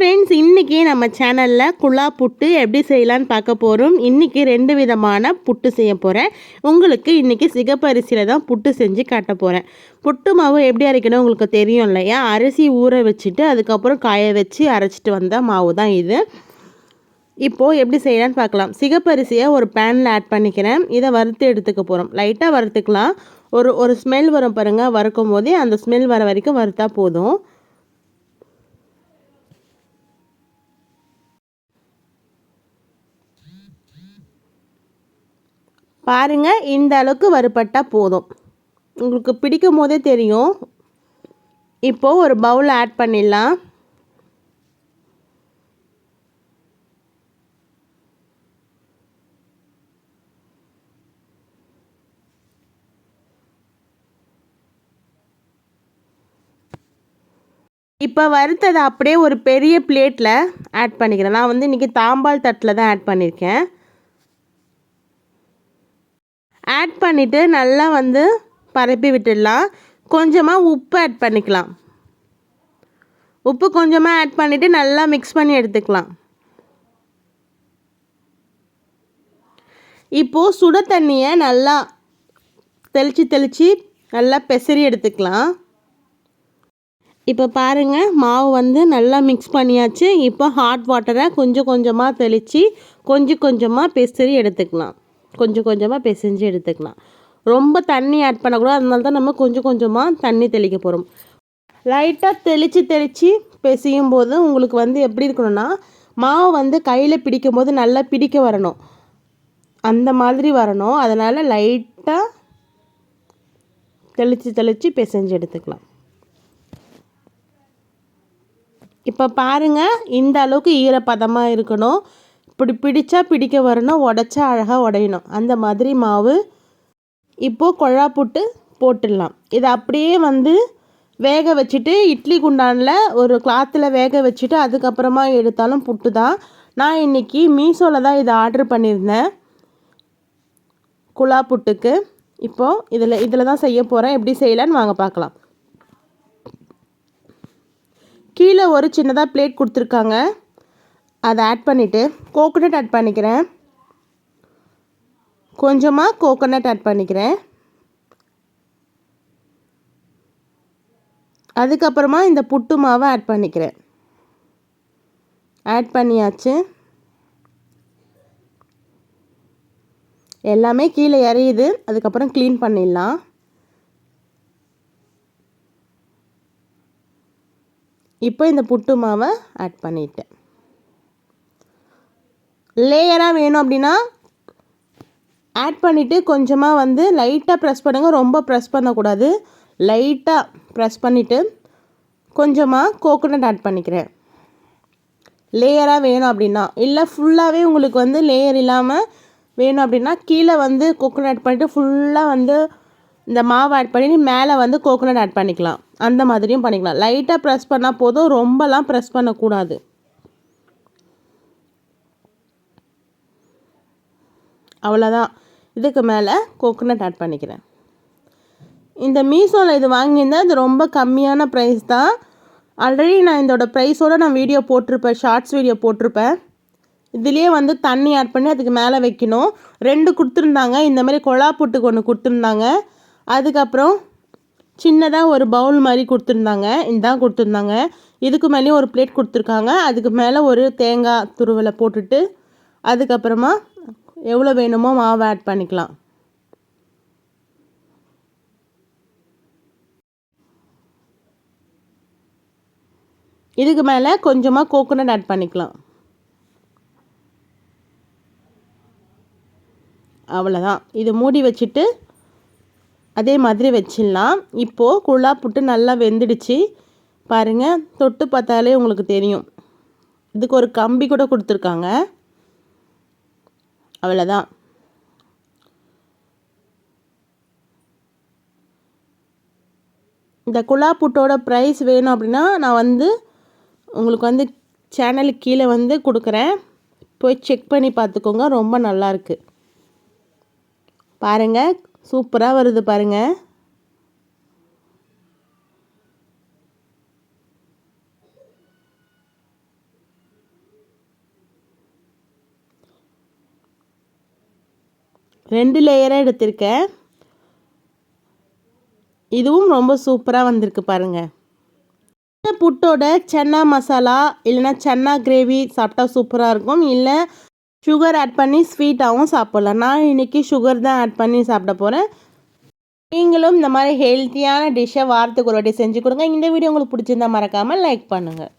Friends இன்றைக்கி நம்ம சேனலில் குழா புட்டு எப்படி செய்யலான்னு பார்க்க போகிறோம் இன்றைக்கி ரெண்டு விதமான புட்டு செய்ய போகிறேன் உங்களுக்கு இன்றைக்கி சிகப்பரிசியில் தான் புட்டு செஞ்சு காட்ட போகிறேன் புட்டு மாவு எப்படி அரைக்கணும் உங்களுக்கு தெரியும் இல்லையா? அரிசி ஊற வச்சுட்டு அதுக்கப்புறம் காய வச்சு அரைச்சிட்டு வந்த மாவு தான் இது. இப்போது எப்படி செய்யலான்னு பார்க்கலாம். சிகப்பரிசியை ஒரு பேனில் ஆட் பண்ணிக்கிறேன். இதை வறுத்து எடுத்துக்க போகிறோம் லைட்டாக வறுத்துக்கலாம். ஒரு ஒரு ஸ்மெல் வரும் பாருங்கள் வறுக்கும் போதே அந்த ஸ்மெல் வர வரைக்கும் வறுத்தா போதும். பாருங்கள் இந்த அளவுக்கு வறுபட்டால் போதும். உங்களுக்கு பிடிக்கும் போதே தெரியும். இப்போது ஒரு பவுல் ஆட் பண்ணிடலாம். இப்போ வறுத்ததை அப்படியே ஒரு பெரிய பிளேட்டில் ஆட் பண்ணிக்கிறேன். நான் வந்து இன்றைக்கி தாம்பால் தட்டில் தான் ஆட் பண்ணியிருக்கேன் ஆட் பண்ணிவிட்டு நல்லா வந்து பரப்பி விட்டுடலாம். கொஞ்சமாக உப்பு ஆட் பண்ணிக்கலாம். உப்பு கொஞ்சமாக ஆட் பண்ணிவிட்டு நல்லா மிக்ஸ் பண்ணி எடுத்துக்கலாம். இப்போது சுட தண்ணியை நல்லா தெளித்து தெளித்து நல்லா பெசரி எடுத்துக்கலாம். இப்போ பாருங்கள் மாவு வந்து நல்லா மிக்ஸ் பண்ணியாச்சு. இப்போ ஹாட் வாட்டரை கொஞ்சம் கொஞ்சமாக தெளித்து கொஞ்சம் கொஞ்சமாக பெசரி எடுத்துக்கலாம். கொஞ்சம் கொஞ்சமாக பிசைஞ்சு எடுத்துக்கலாம். ரொம்ப தண்ணி ஆட் பண்ணக்கூடாது. அதனால தான் நம்ம கொஞ்சம் கொஞ்சமாக தண்ணி தெளிக்க போகிறோம் லைட்டாக தெளித்து தெளித்து பிசையும் போது உங்களுக்கு வந்து எப்படி இருக்கணும்னா மாவு வந்து கையில் பிடிக்கும் போது நல்லா பிடிக்க வரணும். அந்த மாதிரி வரணும். அதனால் லைட்டாக தெளித்து தெளித்து பிசைஞ்சு எடுத்துக்கலாம். இப்போ பாருங்கள் இந்த அளவுக்கு ஈரப்பதமாக இருக்கணும். இப்படி பிடிச்சா பிடிக்க வரணும் உடச்சா அழகாக உடையணும். அந்த மாதிரி மாவு இப்போது கொழா புட்டு போட்டுடலாம். இதை அப்படியே வந்து வேக வச்சுட்டு இட்லி குண்டானில் ஒரு கிளாத்தில் வேக வச்சுட்டு அதுக்கப்புறமா எடுத்தாலும் புட்டு தான் நான் இன்றைக்கி மீஷோவில் தான் இதை ஆர்டர் பண்ணியிருந்தேன். குழா புட்டுக்கு. இப்போது இதில் இதில் தான் செய்ய போகிறேன் எப்படி செய்யலான்னு வாங்க பார்க்கலாம். கீழே ஒரு சின்னதாக பிளேட் கொடுத்துருக்காங்க. அதை ஆட் பண்ணிவிட்டு கோகோனட் ஆட் பண்ணிக்கிறேன். கொஞ்சமாக கோகோனட் ஆட் பண்ணிக்கிறேன். அதுக்கப்புறமா இந்த புட்டு மாவை ஆட் பண்ணிக்கிறேன். ஆட் பண்ணியாச்சு. எல்லாமே கீழே இறையுது அதுக்கப்புறம் க்ளீன் பண்ணிடலாம். இப்போ இந்த புட்டு மாவை ஆட் பண்ணிட்டேன். லேயராக வேணும் அப்படின்னா ஆட் பண்ணிவிட்டு கொஞ்சமாக வந்து லைட்டாக ப்ரெஸ் பண்ணுங்கள் ரொம்ப ப்ரெஸ் பண்ணக்கூடாது. லைட்டாக ப்ரெஸ் பண்ணிவிட்டு கொஞ்சமாக கோகோனட் ஆட் பண்ணிக்கிறேன். லேயராக வேணும் அப்படின்னா. இல்லை ஃபுல்லாகவே உங்களுக்கு வந்து லேயர் இல்லாமல் வேணும் அப்படின்னா கீழே வந்து கோகோனட் ஆட் பண்ணிவிட்டு ஃபுல்லாக வந்து இந்த மாவு ஆட் பண்ணி மேலே வந்து கோகோனட் ஆட் பண்ணிக்கலாம். அந்த மாதிரியும் பண்ணிக்கலாம். லைட்டாக ப்ரெஸ் பண்ணால் போதும். ரொம்பலாம் ப்ரெஸ் பண்ணக்கூடாது. அவ்வளோதான். இதுக்கு மேலே கோகோனட் ஆட் பண்ணிக்கிறேன். இந்த மீஷோவில் இது வாங்கியிருந்தேன் இது ரொம்ப கம்மியான ப்ரைஸ் தான். ஆல்ரெடி நான் இதோட ப்ரைஸோடு நான் வீடியோ போட்டிருப்பேன் ஷார்ட்ஸ் வீடியோ போட்டிருப்பேன். இதுலேயே வந்து தண்ணி ஆட் பண்ணி அதுக்கு மேலே வைக்கணும். ரெண்டு கொடுத்துருந்தாங்க. இந்த மாதிரி கொழா புட்டுக்கு ஒன்று கொடுத்துருந்தாங்க. அதுக்கப்புறம் சின்னதாக ஒரு பவுல் மாதிரி கொடுத்துருந்தாங்க. இதான் கொடுத்துருந்தாங்க. இதுக்கு மேலேயும் ஒரு பிளேட் கொடுத்துருக்காங்க. அதுக்கு மேலே ஒரு தேங்காய் துருவலை போட்டுட்டு அதுக்கப்புறமா எவ்வளோ வேணுமோ மாவு ஆட் பண்ணிக்கலாம். இதுக்கு மேலே கொஞ்சமாக கோகோனட் ஆட் பண்ணிக்கலாம். அவ்வளோதான் இது மூடி வச்சுட்டு அதே மாதிரி வச்சிடலாம். இப்போது குழா புட்டு நல்லா வெந்துடுச்சு. பாருங்கள் தொட்டு பார்த்தாலே உங்களுக்கு தெரியும். இதுக்கு ஒரு கம்பி கூட கொடுத்துருக்காங்க. அவ்வளோதான் இந்த குழா புட்டோட ப்ரைஸ் வேணும் அப்படின்னா நான் வந்து உங்களுக்கு வந்து சேனலுக்கு கீழே வந்து கொடுக்குறேன். போய் செக் பண்ணி பார்த்துக்கோங்க ரொம்ப நல்லாயிருக்கு பாருங்கள் சூப்பராக வருது பாருங்கள் ரெண்டு லேயராக எடுத்திருக்கேன் இதுவும் ரொம்ப சூப்பராக வந்திருக்கு பாருங்கள் இந்த புட்டோட சன்னா மசாலா இல்லைன்னா சன்னா கிரேவி சாப்பிட்டா சூப்பராக இருக்கும். இல்லை சுகர் ஆட் பண்ணி ஸ்வீட்டாகவும் சாப்பிட்லாம். நான் இன்றைக்கி சுகர் தான் ஆட் பண்ணி சாப்பிட போகிறேன் நீங்களும் இந்த மாதிரி ஹெல்த்தியான டிஷ்ஷை வாரத்துக்கு ஒரு வாட்டி செஞ்சு கொடுங்க. இந்த வீடியோ உங்களுக்கு பிடிச்சிருந்தா மறக்காமல் லைக் பண்ணுங்கள்